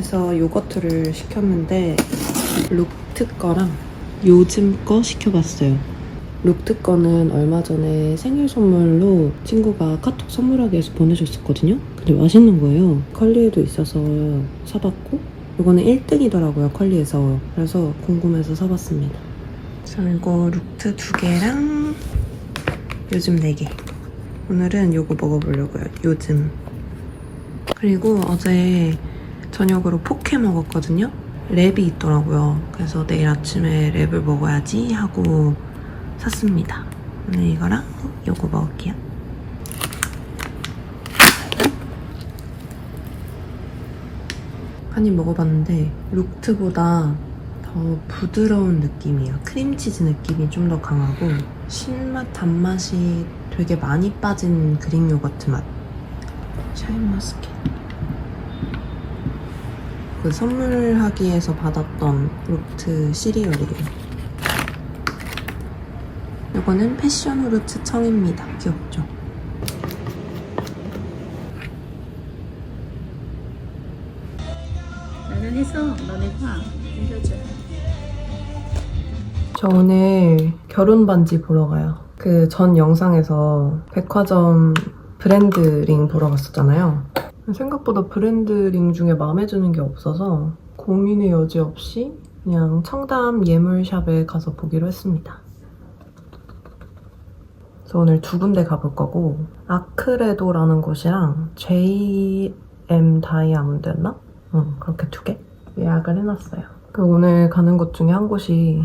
컬리에서 요거트를 시켰는데 룩트 거랑 요즘 거 시켜봤어요. 룩트 거는 얼마 전에 생일 선물로 친구가 카톡 선물하기 위해서 보내줬었거든요. 근데 맛있는 거예요. 컬리에도 있어서 사봤고 이거는 1등이더라고요 컬리에서. 그래서 궁금해서 사봤습니다. 그리고 룩트 두 개랑 요즘 네 개. 오늘은 요거 먹어보려고요. 요즘. 그리고 어제 저녁으로 포케 먹었거든요. 랩이 있더라고요. 그래서 내일 아침에 랩을 먹어야지 하고 샀습니다. 오늘 이거랑 요거 먹을게요. 한 입 먹어봤는데 룩트보다 더 부드러운 느낌이에요. 크림치즈 느낌이 좀 더 강하고 신맛, 단맛이 되게 많이 빠진 그릭 요거트 맛. 샤인머스켓. 그 선물하기에서 받았던 룩트 시리얼이에요. 이거는 패션 후르츠 청입니다. 귀엽죠? 나는 했어. 너네 봐. 해줘. 저 오늘 결혼 반지 보러 가요. 그 전 영상에서 백화점 브랜드 링 보러 갔었잖아요. 생각보다 브랜드 링 중에 마음에 드는 게 없어서 고민의 여지 없이 그냥 청담 예물샵에 가서 보기로 했습니다. 그래서 오늘 두 군데 가볼 거고 아크레도라는 곳이랑 JM 다이아몬드였나? 응, 그렇게 두 개 예약을 해놨어요. 그 오늘 가는 곳 중에 한 곳이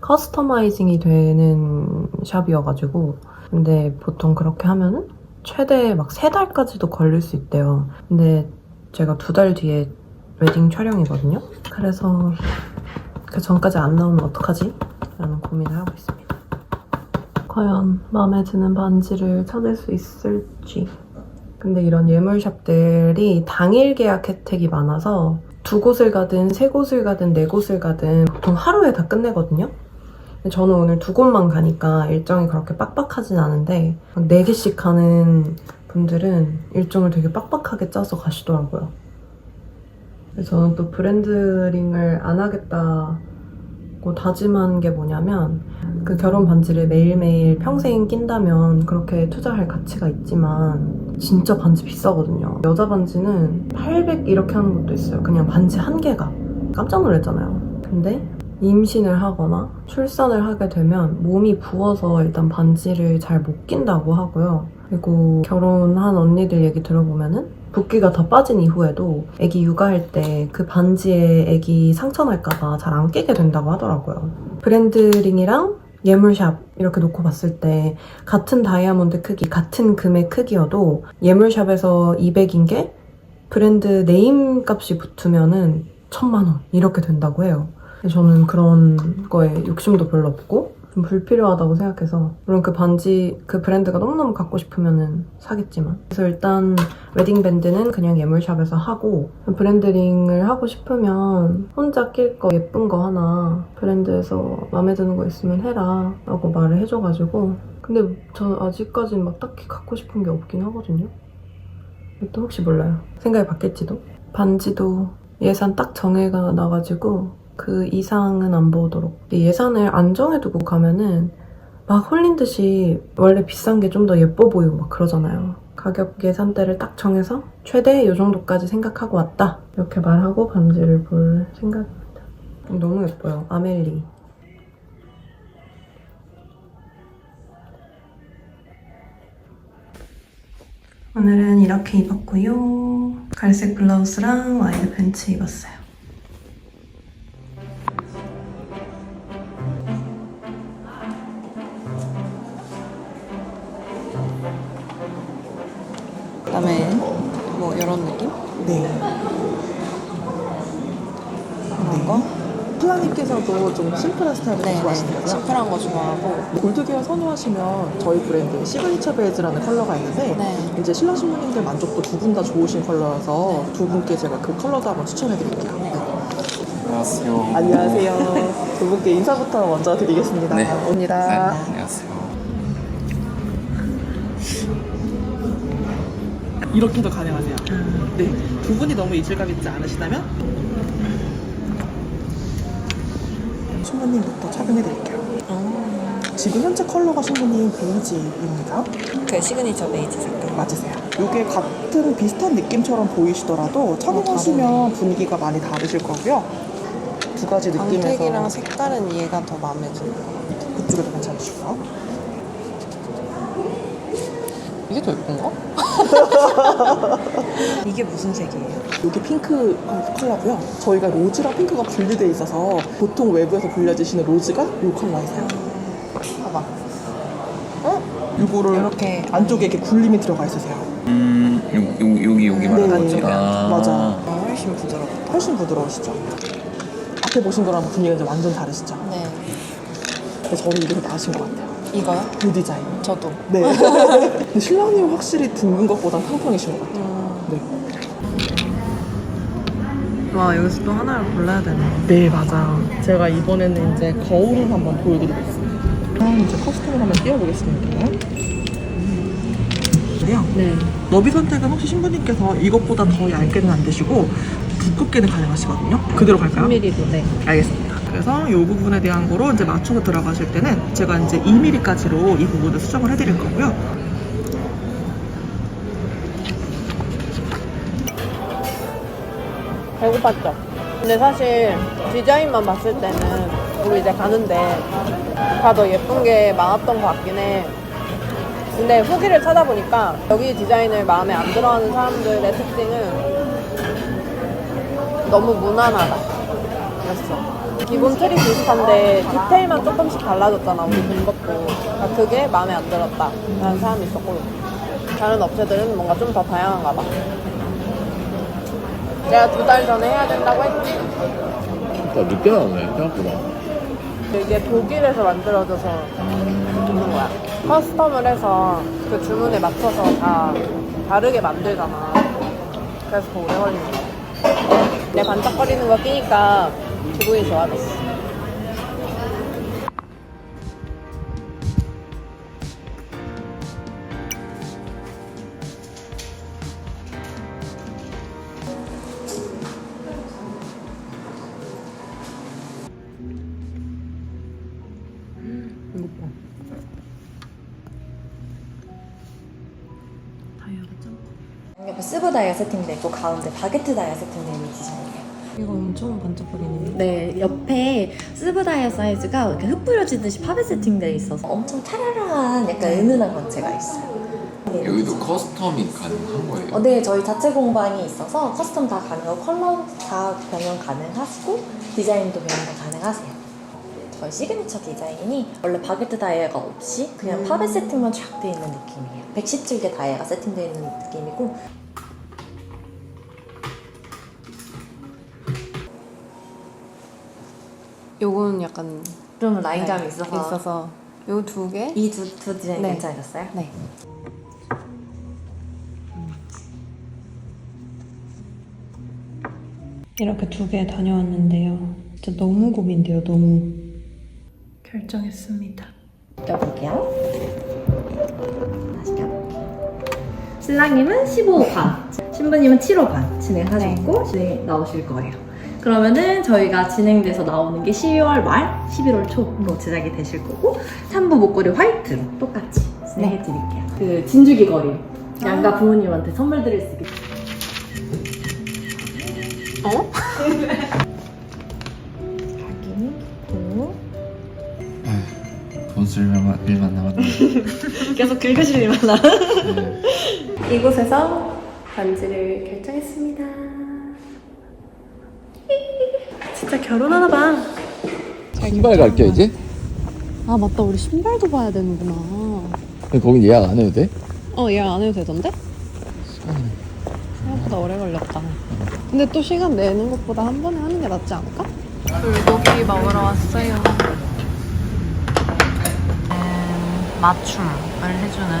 커스터마이징이 되는 샵이어가지고 근데 보통 그렇게 하면은 최대 막 세 달까지도 걸릴 수 있대요. 근데 제가 두 달 뒤에 웨딩 촬영이거든요. 그래서 그 전까지 안 나오면 어떡하지? 라는 고민을 하고 있습니다. 과연 마음에 드는 반지를 찾을 수 있을지. 근데 이런 예물샵들이 당일 계약 혜택이 많아서 두 곳을 가든 세 곳을 가든 네 곳을 가든 보통 하루에 다 끝내거든요. 저는 오늘 두 곳만 가니까 일정이 그렇게 빡빡하진 않은데 막네 개씩 가는 분들은 일정을 되게 빡빡하게 짜서 가시더라고요. 저는 또 브랜드링을 안 하겠다고 다짐한 게 뭐냐면 그 결혼 반지를 매일매일 평생 낀다면 그렇게 투자할 가치가 있지만 진짜 반지 비싸거든요. 여자 반지는 800 이렇게 하는 것도 있어요. 그냥 반지 한 개가. 깜짝 놀랐잖아요. 근데 임신을 하거나 출산을 하게 되면 몸이 부어서 일단 반지를 잘 못 낀다고 하고요. 그리고 결혼한 언니들 얘기 들어보면은 붓기가 더 빠진 이후에도 아기 육아할 때 그 반지에 아기 상처날까봐 잘 안 끼게 된다고 하더라고요. 브랜드링이랑 예물샵 이렇게 놓고 봤을 때 같은 다이아몬드 크기, 같은 금의 크기여도 예물샵에서 200인 게 브랜드 네임 값이 붙으면은 천만 원 이렇게 된다고 해요. 저는 그런 거에 욕심도 별로 없고 좀 불필요하다고 생각해서 물론 그 반지 그 브랜드가 너무너무 갖고 싶으면은 사겠지만. 그래서 일단 웨딩 밴드는 그냥 예물샵에서 하고 브랜드링을 하고 싶으면 혼자 낄 거 예쁜 거 하나 브랜드에서 마음에 드는 거 있으면 해라 라고 말을 해줘가지고. 근데 저 아직까지는 막 딱히 갖고 싶은 게 없긴 하거든요. 또 혹시 몰라요. 생각이 바뀔지도? 반지도 예산 딱 정해가 나가지고 그 이상은 안 보도록 예산을 안 정해두고 가면은 막 홀린 듯이 원래 비싼 게 좀 더 예뻐 보이고 막 그러잖아요. 가격 예산대를 딱 정해서 최대 이 정도까지 생각하고 왔다. 이렇게 말하고 반지를 볼 생각입니다. 너무 예뻐요. 아멜리. 오늘은 이렇게 입었고요. 갈색 블라우스랑 와이드 팬츠 입었어요. 좀 심플한 스타일을 네, 좋아하시는데요. 심플한 거 좋아하고 골드 계열 선호하시면 저희 브랜드 시그니처 베이즈라는 컬러가 있는데 네. 이제 신랑 신부님들 만족도 두 분 다 좋으신 컬러라서 두 분께 제가 그 컬러도 한번 추천해 드릴게요. 안녕하세요. 안녕하세요. 두 분께 인사부터 먼저 드리겠습니다. 네. 옵니다. 네, 안녕하세요. 이렇게도 가능하세요. 네, 부분이 너무 이질감 있지 않으시다면 신부님부터 착용해 드릴게요. 지금 현재 컬러가 신부님 베이지입니다. 그 시그니처 베이지 색깔. 맞으세요. 이게 같은 비슷한 느낌처럼 보이시더라도 착용하시면 분위기가 많이 다르실 거고요. 두 가지 느낌에서 광택이랑 색깔은 얘가 더 마음에 드는 것 같아. 그쪽에도 괜찮으시고요. 이게 더 예쁜가? 이게 무슨 색이에요? 이게 핑크 컬러고요. 저희가 로즈랑 핑크가 분리되어 있어서 보통 외부에서 불려지시는 로즈가 이 컬러이세요. 봐봐. 이거를 이렇게 안쪽에 이렇게 굴림이 들어가 있으세요. 음, 요, 요, 여기 여기 말하는 네, 거지. 아, 맞아. 어, 훨씬 부드럽다. 훨씬 부드러우시죠. 앞에 보신 거랑 분위기가 이제 완전 다르시죠. 네. 근데 저는 이게 더 나으신 것 같아요. 이거요? 이 디자인. 저도. 네. 근데 신랑님 확실히 둥근 것보단 팡팡이신 것 같아요. 네. 와 여기서 또 하나를 골라야 되네. 네, 맞아요. 제가 이번에는 이제 거울을 한번 보여드리고 있습니다. 그럼 이제 커스텀을 한번 띄워보겠습니다. 그래요? 네. 너비 선택은 혹시 신부님께서 이것보다 더 얇게는 안 되시고 두껍게는 가능하시거든요. 그대로 갈까요? 3mm도 네. 알겠습니다. 그래서 이 부분에 대한 거로 이제 맞춰서 들어가실 때는 제가 이제 2mm까지로 이 부분을 수정을 해드릴 거고요. 배고팠죠. 근데 사실 디자인만 봤을 때는 우리 이제 가는데 다 더 예쁜 게 많았던 것 같긴 해. 근데 후기를 찾아보니까 여기 디자인을 마음에 안 들어하는 사람들의 특징은 너무 무난하다. 그랬어. 기본 틀이 비슷한데 디테일만 조금씩 달라졌잖아, 우리 본 것도. 그러니까 그게 마음에 안 들었다. 라는 사람이 있었고. 다른 업체들은 뭔가 좀 더 다양한가 봐. 내가 두 달 전에 해야 된다고 했지. 아, 늦게 나오네, 생각보다. 이게 독일에서 만들어져서 있는 거야. 커스텀을 해서 그 주문에 맞춰서 다 다르게 만들잖아. 그래서 더 오래 걸리는 거야. 내 반짝거리는 거 끼니까 기분이 좋아졌어. 이거 봐. 다이아가 짱. 옆에 스브 다이아 세팅돼 있고 가운데 바게트 다이아 세팅돼 있는 디자인이에요. 이거 엄청 반짝거리네. 네, 옆에 스브 다이아 사이즈가 이렇게 흩뿌려지듯이 팝에 세팅돼 있어서 엄청 차라라한 약간 은은한 광채가 있어요. 네. 여기도 커스텀이 가능한 거예요. 어, 네, 저희 자체 공방이 있어서 커스텀 다 가능하고 컬러 다 변형 가능하시고 디자인도 변형 다 가능하세요. 저희 시그니처 디자인이 원래 바게트 다이아가 없이 그냥 팝에 세팅만 쫙 돼 있는 느낌이에요. 117개 다이아가 세팅되어 있는 느낌이고 요건 약간 좀 라인감이 네, 있어서, 있어서 요 두 개. 이 두 두 디자인 네. 괜찮으셨어요? 네. 이렇게 두 개 다녀왔는데요. 진짜 너무 고민돼요, 너무. 결정했습니다. 껴볼게요. 다시 껴볼게요. 신랑님은 15반, 신부님은 7호 반 진행하셨고 진행 나오실 거예요. 그러면은 저희가 진행돼서 나오는 게 12월 말, 11월 초로 제작이 되실 거고 3부 목걸이 화이트로 똑같이 진행해 드릴게요. 그 진주기 거리 양가 부모님한테 선물 드릴 수 있게. 어? 확인, 고. 돈쓸 일만, 일만 남았네. 계속 긁으실 일만 나. 네. 이곳에서 반지를 결정했습니다. 진짜 결혼하나 봐. 신발 갈게, 이제? 아, 맞다. 우리 신발도 봐야 되는구나. 근데 거긴 예약 안 해도 돼? 어, 예약 안 해도 되던데? 생각보다 오래 걸렸다. 근데 또 시간 내는 것보다 한 번에 하는 게 낫지 않을까? 불고기 먹으러 왔어요. 음, 맞춤을 해주는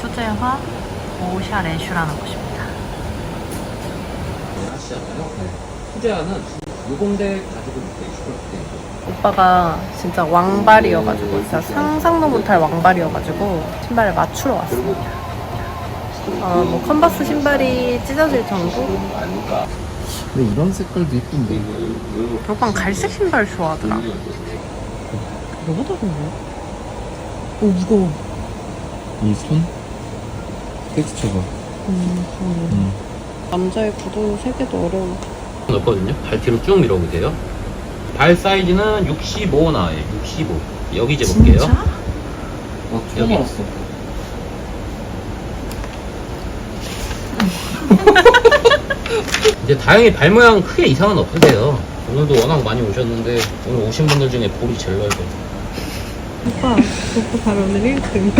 수제화 오샤 레슈라는 곳입니다. 투자는 요건데 가지고 있대, 오빠가 진짜 왕발이어가지고 진짜 상상도 못할 왕발이어가지고 신발을 맞추러 왔습니다. 아, 뭐 컨버스 신발이 찢어질 정도? 근데 이런 색깔도 이쁜데. 오빠는 갈색 신발 좋아하더라. 너무 다른데? 오, 무거워. 이 손? 텍스처가. 음. 남자의 구두 세개도 어려워. 없거든요. 발 뒤로 쭉 밀어보세요. 발 사이즈는 65 나와요. 65. 여기 재볼게요. 아, 처음 여기. 알았어. 이제 다행히 발 모양 크게 이상은 없으세요. 오늘도 워낙 많이 오셨는데 오늘 오신 분들 중에 볼이 제일 넓어요. 오빠, 오빠 바로 오늘 1등.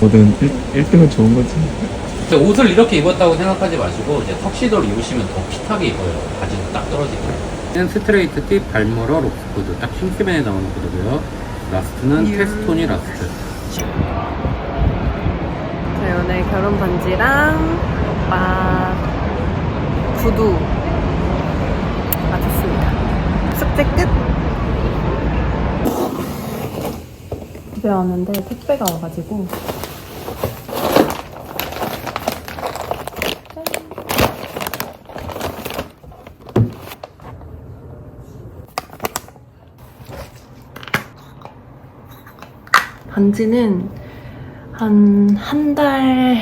뭐든 1, 등은 좋은 거지. 근데 옷을 이렇게 입었다고 생각하지 마시고 이제 턱시도를 입으시면 더 핏하게 입어요. 바지도 딱 떨어지게. 는 스트레이트 팁 발머러 록스 코드 딱 싱크맨에 나오는 코드고요. 라스트는 테스토니 라스트. 저희 오늘 결혼 반지랑 오빠 구두 마쳤습니다. 숙제 끝! 집에 왔는데 택배가 와가지고 반지는 한 한 달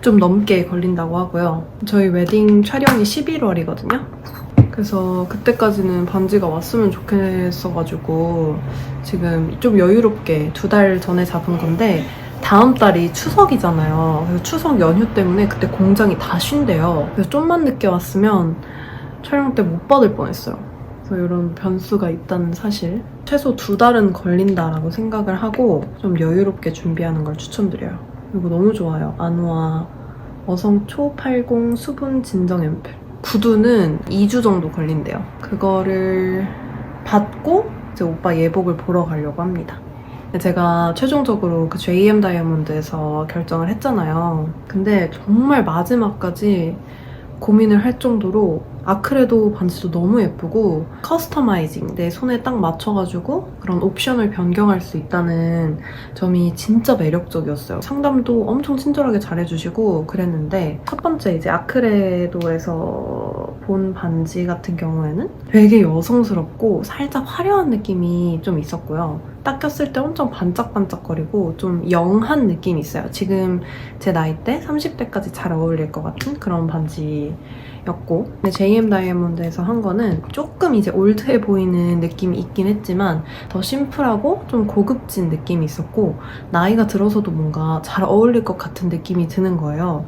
좀 넘게 걸린다고 하고요. 저희 웨딩 촬영이 11월이거든요. 그래서 그때까지는 반지가 왔으면 좋겠어가지고 지금 좀 여유롭게 두 달 전에 잡은 건데 다음 달이 추석이잖아요. 그래서 추석 연휴 때문에 그때 공장이 다 쉰대요. 그래서 좀만 늦게 왔으면 촬영 때 못 받을 뻔했어요. 그래서 이런 변수가 있다는 사실. 최소 두 달은 걸린다라고 생각을 하고 좀 여유롭게 준비하는 걸 추천드려요. 이거 너무 좋아요. 아누아 어성 초 80 수분 진정 앰플. 구두는 2주 정도 걸린대요. 그거를 받고 이제 오빠 예복을 보러 가려고 합니다. 제가 최종적으로 그 JM 다이아몬드에서 결정을 했잖아요. 근데 정말 마지막까지 고민을 할 정도로 아크레도 반지도 너무 예쁘고 커스터마이징 내 손에 딱 맞춰가지고 그런 옵션을 변경할 수 있다는 점이 진짜 매력적이었어요. 상담도 엄청 친절하게 잘해주시고 그랬는데 첫 번째 이제 아크레도에서 본 반지 같은 경우에는 되게 여성스럽고 살짝 화려한 느낌이 좀 있었고요. 딱 꼈을 때 엄청 반짝반짝거리고 좀 영한 느낌이 있어요. 지금 제 나이 때 30대까지 잘 어울릴 것 같은 그런 반지였고 근데 JM 다이아몬드에서 한 거는 조금 이제 올드해 보이는 느낌이 있긴 했지만 더 심플하고 좀 고급진 느낌이 있었고 나이가 들어서도 뭔가 잘 어울릴 것 같은 느낌이 드는 거예요.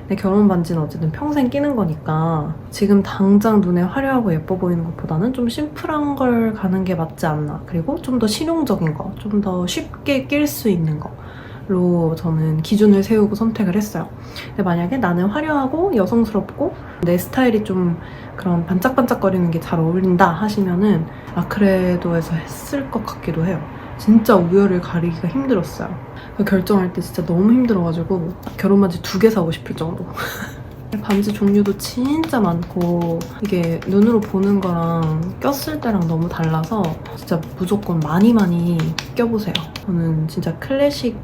근데 결혼 반지는 어쨌든 평생 끼는 거니까 지금 당장 눈에 화려하고 예뻐 보이는 것보다는 좀 심플한 걸 가는 게 맞지 않나. 그리고 좀 더 실용적 인 거, 좀 더 쉽게 낄 수 있는 거 로 저는 기준을 세우고 선택을 했어요. 근데 만약에 나는 화려하고 여성스럽고 내 스타일이 좀 그런 반짝반짝거리는 게 잘 어울린다 하시면은 아크레도에서 했을 것 같기도 해요. 진짜 우열을 가리기가 힘들었어요. 그 결정할 때 진짜 너무 힘들어가지고 결혼 반지 두 개 사고 싶을 정도. 반지 종류도 진짜 많고 이게 눈으로 보는 거랑 꼈을 때랑 너무 달라서 진짜 무조건 많이 많이 껴보세요. 저는 진짜 클래식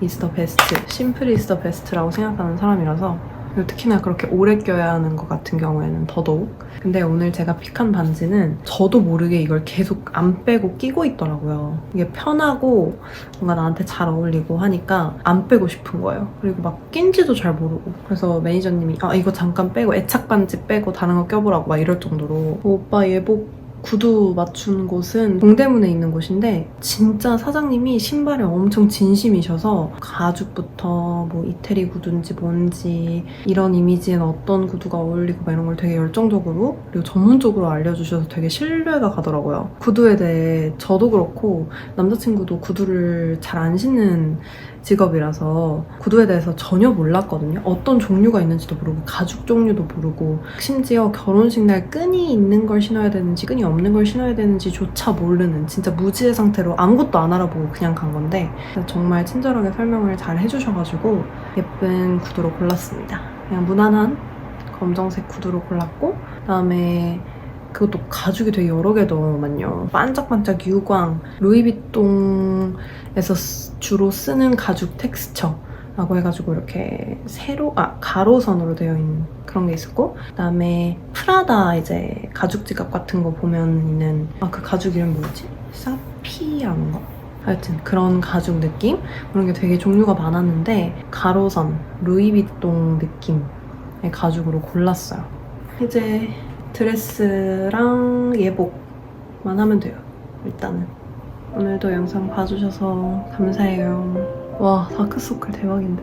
the best, 심플 the best라고 생각하는 사람이라서 특히나 그렇게 오래 껴야 하는 것 같은 경우에는 더더욱 근데 오늘 제가 픽한 반지는 저도 모르게 이걸 계속 안 빼고 끼고 있더라고요. 이게 편하고 뭔가 나한테 잘 어울리고 하니까 안 빼고 싶은 거예요. 그리고 막 낀지도 잘 모르고. 그래서 매니저님이 아 이거 잠깐 빼고 애착 반지 빼고 다른 거 껴보라고 막 이럴 정도로 오빠 예복 구두 맞춘 곳은 동대문에 있는 곳인데 진짜 사장님이 신발에 엄청 진심이셔서 가죽부터 뭐 이태리 구두인지 뭔지 이런 이미지엔 어떤 구두가 어울리고 막 이런 걸 되게 열정적으로 그리고 전문적으로 알려주셔서 되게 신뢰가 가더라고요. 구두에 대해 저도 그렇고 남자친구도 구두를 잘 안 신는 직업이라서 구두에 대해서 전혀 몰랐거든요. 어떤 종류가 있는지도 모르고 가죽 종류도 모르고 심지어 결혼식 날 끈이 있는 걸 신어야 되는지 끈이 없는 걸 신어야 되는지조차 모르는 진짜 무지의 상태로 아무것도 안 알아보고 그냥 간 건데 정말 친절하게 설명을 잘 해주셔가지고 예쁜 구두로 골랐습니다. 그냥 무난한 검정색 구두로 골랐고 그다음에 그것도 가죽이 되게 여러 개더만요. 반짝반짝 유광, 루이비통에서 쓰- 주로 쓰는 가죽 텍스처 라고 해가지고 이렇게 세로 아 가로선으로 되어 있는 그런 게 있었고 그다음에 프라다 이제 가죽 지갑 같은 거 보면 있는 아 그 가죽 이름 뭐였지? 사피아인가? 하여튼 그런 가죽 느낌 그런 게 되게 종류가 많았는데 가로선 루이비통 느낌의 가죽으로 골랐어요. 이제 드레스랑 예복만 하면 돼요. 일단은 오늘도 영상 봐주셔서 감사해요. 와 다크서클 대박인데?